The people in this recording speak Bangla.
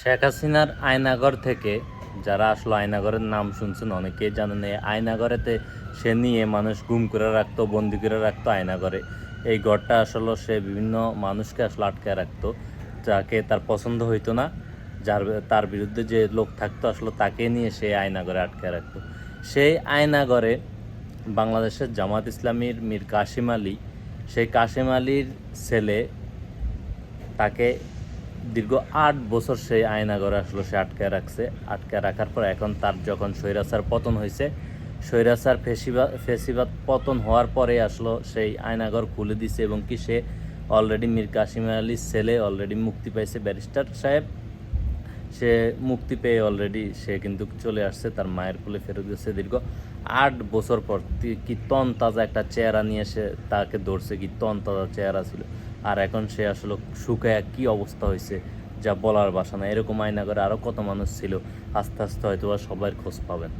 শেখ হাসিনার আয়নাগর থেকে যারা আসলে, আয়নাগরের নাম শুনছেন, অনেকেই জানেন এই আয়নাগরেতে সে নিয়ে মানুষ গুম করে রাখতো, বন্দি করে রাখতো আয়নাগরে। এই ঘরটা আসলে সে বিভিন্ন মানুষকে আসলে আটকে রাখতো, যাকে তার পছন্দ হইতো না, যার তার বিরুদ্ধে যে লোক থাকতো, আসলে তাকে নিয়ে সে আয়নাগরে আটকে রাখতো। সেই আয়নাগরে বাংলাদেশের জামাত ইসলামীর মীর কাশিম আলী, সেই কাশিম আলীর ছেলে তাকে দীর্ঘ আট বছর সেই আয়নাগরে আসলো, সে আটকে রাখছে। আটকে রাখার পর এখন তার যখন স্বৈরাচার পতন হয়েছে, স্বৈরাচার ফেসিবাদ ফেসিবাদ পতন হওয়ার পরে আসলো, সেই আয়নাগর খুলে দিছে এবং কি সে অলরেডি মীর কাশিম আলীর ছেলে অলরেডি মুক্তি পাইছে ব্যারিস্টার সাহেব। সে মুক্তি পেয়ে অলরেডি সে কিন্তু চলে আসছে, তার মায়ের কোলে ফেরত গেছে দীর্ঘ আট বছর পর। কি তন তাজা একটা চেহারা নিয়ে সে তাকে ধরছে, কি তন তাজা চেহারা ছিল। আর এখন সে আসলে শুকায় কি অবস্থা হয়েছে যা বলার বাসা না। এরকম আয়না করে আরও কত মানুষ ছিল? আস্তে আস্তে হয়তো সবার খোঁজ পাবেন।